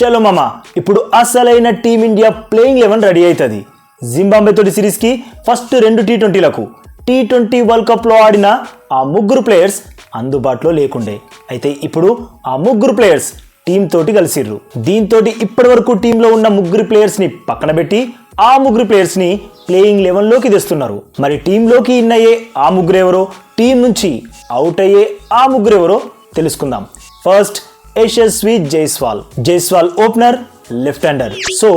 చలో మామ. ఇప్పుడు అసలైన Team India playing eleven ready అవుతుంది జింబాబే తోటి సిరీస్కి ఫస్ట్ రెండు టీ ట్వంటీలకు టీ ట్వంటీ వరల్డ్ కప్లో ఆడిన ఆ ముగ్గురు ప్లేయర్స్ అందుబాటులో లేకుండే. అయితే ఇప్పుడు ఆ ముగ్గురు ప్లేయర్స్ టీం తోటి కలిసిర్రు. దీంతో ఇప్పటి వరకు టీంలో ఉన్న ముగ్గురు ప్లేయర్స్ని పక్కన పెట్టి ఆ ముగ్గురు ప్లేయర్స్ని ప్లేయింగ్ లెవెన్లోకి తెస్తున్నారు. మరి టీంలోకి ఇన్ అయ్యే ఆ ముగ్గురు ఎవరో టీం నుంచి అవుట్ అయ్యే ఆ ముగ్గురు ఎవరో తెలుసుకుందాం. First Yashasvi Jaiswal Jaiswal opener left hander so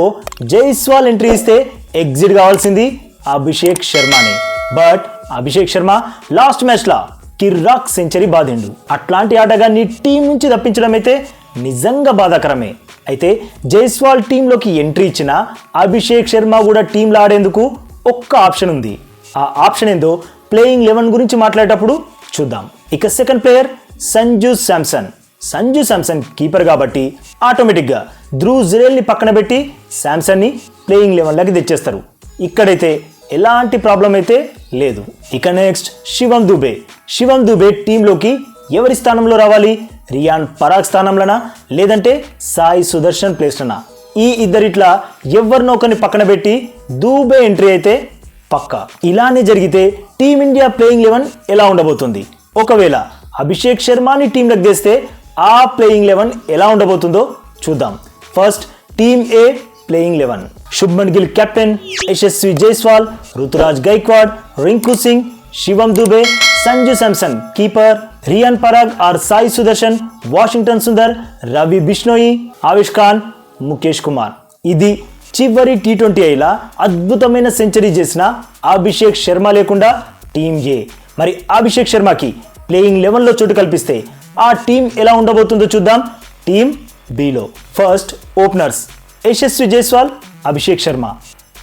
Jaiswal entry ఇస్తే ఎగ్జిట్ కావాల్సింది అభిషేక్ శర్మనే బట్ అభిషేక్ శర్మ లాస్ట్ మ్యాచ్లా కిర్రాక్ సెంచరీ బాధిండు. అట్లాంటి ఆటగాన్ని టీం నుంచి తప్పించడం అయితే నిజంగా బాధాకరమే. అయితే జైస్వాల్ టీంలోకి ఎంట్రీ ఇచ్చిన అభిషేక్ శర్మ కూడా టీంలో ఆడేందుకు ఒక్క ఆప్షన్ ఉంది. ఆ ఆప్షన్ ఏందో ప్లేయింగ్ లెవెన్ గురించి మాట్లాడేటప్పుడు చూద్దాం. ఇక second player Sanju Samson Sanju Samson keeper కాబట్టి ఆటోమేటిక్గా ధ్రువ్ జిరేల్ని పక్కన పెట్టి శాంసన్ని ప్లేయింగ్ లెవెన్లోకి తెచ్చేస్తారు. ఇక్కడైతే ఎలాంటి ప్రాబ్లం అయితే లేదు. ఇక నెక్స్ట్ శివం దుబే. శివం దుబే టీంలోకి ఎవరి స్థానంలో రావాలి? రియాన్ పరాగ్ స్థానంలోనా? లేదంటే సాయి సుదర్శన్ ప్లేస్లోనా? ఈ ఇద్దరిట్లా ఎవరినొకరిని పక్కన పెట్టి దూబే ఎంట్రీ అయితే పక్కా. ఇలానే జరిగితే టీమిండియా ప్లేయింగ్ లెవెన్ ఎలా ఉండబోతుంది? ఒకవేళ అభిషేక్ శర్మని టీంలోకి తెస్తే ఆ ప్లేయింగ్ లెవెన్ ఎలా ఉండబోతుందో చూద్దాం. First team A playing eleven. Shubman Gill captain Yashasvi Jaiswal Ruturaj Gaikwad Rinku Singh Shivam Dube Sanju Samson keeper Riyan Parag R Sai Sudharsan Washington Sundar Ravi Bishnoi Avesh Khan Mukesh Kumar. ఇది చివరి T twenty అయిలా అద్భుతమైన century చేసిన అభిషేక్ శర్మ లేకుండా team ఏ మరి Abhishek శర్మకి playing లెవెన్లో చోటు కల్పిస్తే ఆ team ఎలా ఉండబోతుందో చూద్దాం. Team below. First openers Yashasvi Jaiswal Abhishek Sharma.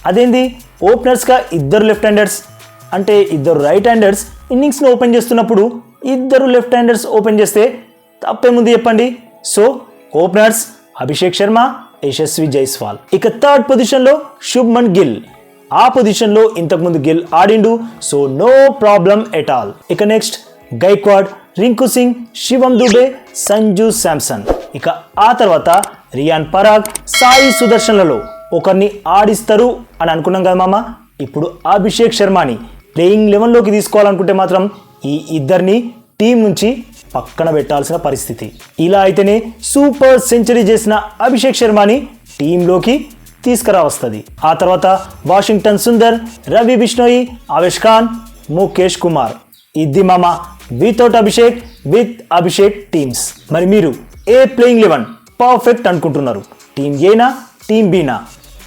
అదేంది? ఓపెనర్స్గా ఇద్దరు లెఫ్ట్ హ్యాండర్స్ అంటే ఇద్దరు రైట్ హ్యాండర్స్ ఇన్నింగ్స్ని ఓపెన్ చేస్తున్నప్పుడు ఇద్దరు లెఫ్ట్ హ్యాండర్స్ ఓపెన్ చేస్తే తప్పేముంది చెప్పండి. So openers Abhishek Sharma Yashasvi Jaiswal. ఇక థర్డ్ పొజిషన్లో శుభ్మన్ గిల్. ఆ పొజిషన్లో ఇంతకుముందు Gill ఆడిండు. So no problem at all ఇక నెక్స్ట్ గైక్వాడ్ రింకు సింగ్ శివం దుబే సంజు శాంసన్. ఇక ఆ తర్వాత రియాన్ పరాగ్ సాయి సుదర్శన్లలో ఒకరిని ఆడిస్తారు అని అనుకున్నాం కదా మామ? ఇప్పుడు అభిషేక్ శర్మని ప్లేయింగ్ లెవెన్లోకి తీసుకోవాలనుకుంటే మాత్రం ఈ ఇద్దరిని టీం నుంచి పక్కన పెట్టాల్సిన పరిస్థితి. ఇలా అయితేనే సూపర్ సెంచరీ చేసిన అభిషేక్ శర్మని టీంలోకి తీసుకురావస్తుంది. ఆ తర్వాత వాషింగ్టన్ సుందర్ రవి బిష్ణోయి ఆవేష్ ఖాన్ ముఖేష్ కుమార్. ఇది మామ without Abhishek with Abhishek teams. మరి మీరు ఏ ప్లేయింగ్ లెవెన్ పర్ఫెక్ట్ అనుకుంటున్నారు? టీం ఏనా టీం బీనా?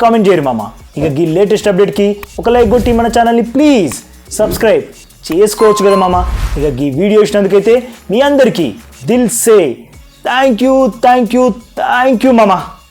కామెంట్ చేయరు మామ. ఇక ఈ లేటెస్ట్ అప్డేట్కి ఒక లైక్ కొట్టి మన ఛానల్ని ప్లీజ్ సబ్స్క్రైబ్ చేసుకోవచ్చు కదా మామ. ఇక ఈ వీడియో ఇచ్చినందుకైతే మీ అందరికీ దిల్ సే. Thank you thank you thank you మామ.